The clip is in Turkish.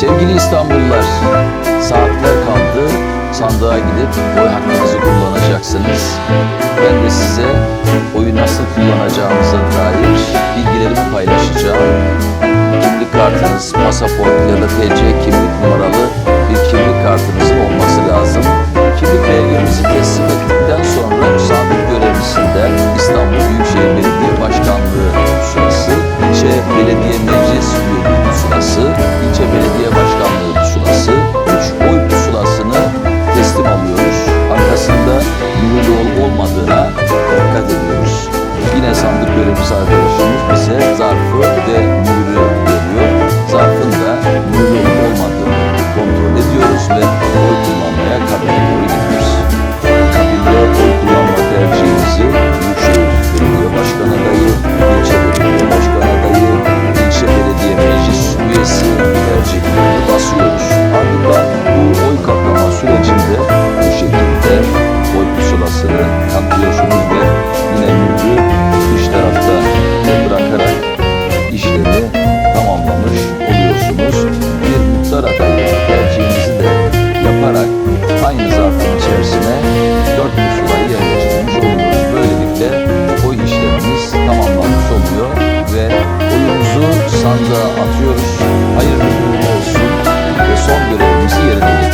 Sevgili İstanbullular, saatler kaldı. Sandığa gidip oy hakkınızı kullanacaksınız. Ben de size oyu nasıl kullanacağınıza dair bilgilerimi paylaşacağım. Kimlik kartınız, pasaport ya da TC kimlik numaralı bir kimlik kartınızın olması lazım. Kimlik belgemizi teslim ettikten sonra sandık görevlisinden İstanbul Büyükşehir Belediye Başkanlığı pusulası, ilçe belediye it içerisine dört pusulayı yerleştirmiş oluyoruz. Böylelikle oy işlemimiz tamamlanmış oluyor ve oyumuzu sandığa atıyoruz. Hayırlı uğurlu olsun ve son görevimizi yerine getiriyoruz.